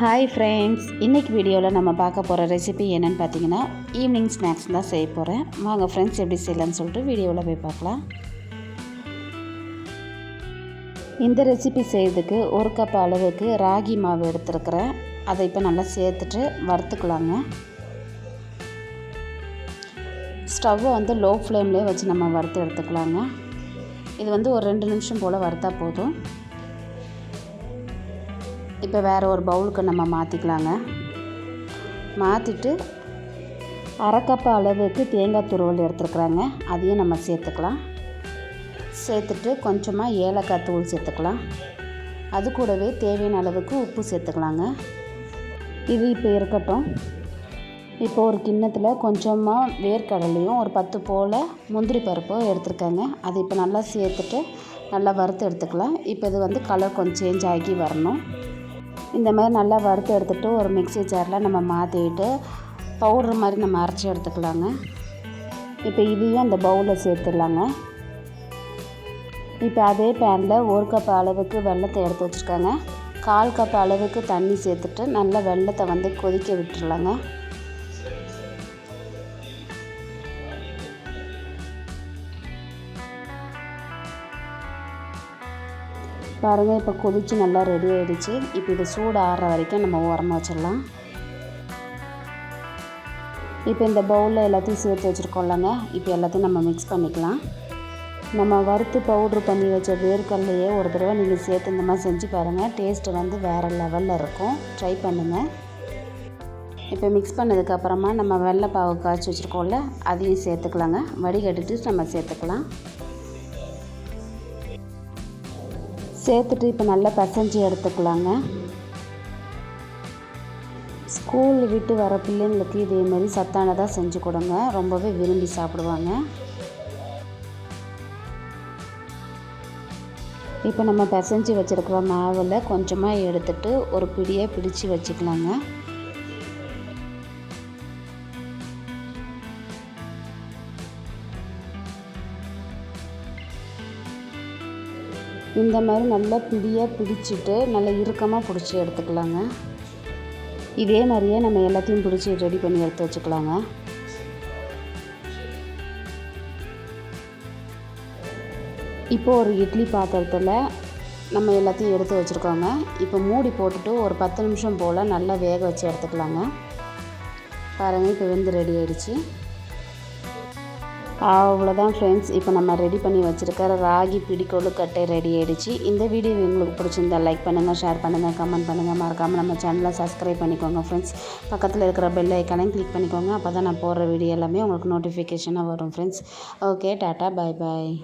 Hi friends இன்றைக்கி வீடியோவில் நம்ம பார்க்க போகிற ரெசிபி என்னென்னு பார்த்தீங்கன்னா ஈவினிங் ஸ்நாக்ஸ் தான் செய்ய போகிறேன் வாங்க ஃப்ரெண்ட்ஸ் எப்படி செய்யலான்னு சொல்லிட்டு வீடியோவில் போய் பார்க்கலாம். இந்த ரெசிபி செய்கிறதுக்கு ஒரு கப் அளவுக்கு ராகி மாவு எடுத்துருக்குறேன். அதை இப்போ நல்லா சேர்த்துட்டு வறுத்துக்கலாங்க. ஸ்டவ்வை வந்து லோ ஃப்ளேம்லேயே வச்சு நம்ம வறுத்து எடுத்துக்கலாங்க. இது வந்து ஒரு ரெண்டு நிமிஷம் போல் வறுத்தா போதும். இப்போ வேறு ஒரு பவுலுக்கு நம்ம மாற்றிக்கலாங்க மாற்றிட்டு அரைக்கப்பா அளவுக்கு தேங்காய் துருவல் எடுத்துருக்குறாங்க. அதையும் நம்ம சேர்த்துக்கலாம். சேர்த்துட்டு கொஞ்சமாக ஏலக்காய் தூள் சேர்த்துக்கலாம். அது கூடவே தேவையான அளவுக்கு உப்பு சேர்த்துக்கலாங்க. இது இப்போ இருக்கட்டும். இப்போ ஒரு கிண்ணத்தில் கொஞ்சமாக வேர்க்கடலையும் ஒரு பத்து போல் முந்திரி பருப்பும் எடுத்துருக்காங்க. அதை இப்போ நல்லா சேர்த்துட்டு நல்லா வறுத்து எடுத்துக்கலாம். இப்போ இது வந்து கலர் கொஞ்சம் சேஞ்ச் ஆகி வரணும். இந்த மாதிரி நல்லா வறுத்து எடுத்துகிட்டு ஒரு மிக்ஸி ஜாரில் நம்ம மாற்றிட்டு பவுட்ரு மாதிரி நம்ம அரைச்சி எடுத்துக்கலாங்க. இப்போ இதையும் அந்த பவுலில் சேர்த்துடலாங்க. இப்போ அதே பேனில் ஒரு கப் அளவுக்கு வெள்ளத்தை எடுத்து வச்சுருக்காங்க. கால் கப் அளவுக்கு தண்ணி சேர்த்துட்டு நல்லா வெள்ளத்தை வந்து கொதிக்க விட்டுறலாங்க பாருங்கள் இப்போ கொதித்து நல்லா ரெடி ஆகிடுச்சு இப்போ இது சூடு ஆறுற வரைக்கும் நம்ம உரமா வச்சிடலாம். இப்போ இந்த பவுலில் எல்லாத்தையும் சேர்த்து வச்சுருக்கோம்லங்க இப்போ எல்லாத்தையும் நம்ம மிக்ஸ் பண்ணிக்கலாம். நம்ம வறுத்து பவுட்ரு பண்ணி வச்ச வேர்க்கடலையே ஒரு தடவை நீங்கள் சேர்த்து இந்த மாதிரி செஞ்சு பாருங்கள் டேஸ்ட்டு வந்து வேறு லெவலில் இருக்கும். ட்ரை பண்ணுங்கள் இப்போ மிக்ஸ் பண்ணதுக்கப்புறமா நம்ம வெள்ளைப்பாவை காய்ச்சி வச்சுருக்கோம்ல அதையும் சேர்த்துக்கலாங்க. வடிகட்டிட்டு நம்ம சேர்த்துக்கலாம். சேர்த்துட்டு இப்போ நல்லா பசைஞ்சு எடுத்துக்கலாங்க. ஸ்கூல் விட்டு வர பிள்ளைங்களுக்கு இதே மாதிரி சத்தானதாக செஞ்சு கொடுங்க. ரொம்பவே விரும்பி சாப்பிடுவாங்க. இப்போ நம்ம பிசைஞ்சு வச்சுருக்கிற மாவில் கொஞ்சமாக எடுத்துட்டு ஒரு பிடியை பிடிச்சு வச்சுக்கலாங்க. இந்த மாதிரி நல்லா பிடியாக பிடிச்சிட்டு நல்லா இறுக்கமாக பிடிச்சி எடுத்துக்கலாங்க. இதே மாதிரியே நம்ம எல்லாத்தையும் பிடிச்சி ரெடி பண்ணி எடுத்து வச்சுக்கலாங்க. இப்போ ஒரு இட்லி பாத்திரத்தில் நம்ம எல்லாத்தையும் எடுத்து வச்சுருக்கோங்க. இப்போ மூடி போட்டுட்டு ஒரு பத்து நிமிஷம் போல் நல்லா வேக வச்சு எடுத்துக்கலாங்க. பாருங்கள் இப்போ வெந்து ரெடி ஆயிடுச்சு. அவ்வளோதான் ஃப்ரெண்ட்ஸ் இப்போ நம்ம ரெடி பண்ணி வச்சுருக்கிற ராகி பிடி கட்டை ரெடி ஆகிடுச்சு இந்த வீடியோ உங்களுக்கு பிடிச்சிருந்தா லைக் பண்ணுங்கள் ஷேர் பண்ணுங்கள் கமெண்ட் பண்ணுங்கள் மறக்காமல் நம்ம சேனலை சப்ஸ்கிரைப் பண்ணிக்கோங்க ஃப்ரெண்ட்ஸ் பக்கத்தில் இருக்கிற பெல் ஐக்கனையும் கிளிக் பண்ணிக்கோங்க. அப்போ தான் நான் போடுற வீடியோ எல்லாமே உங்களுக்கு நோட்டிஃபிகேஷனாக வரும் friends okay tata bye bye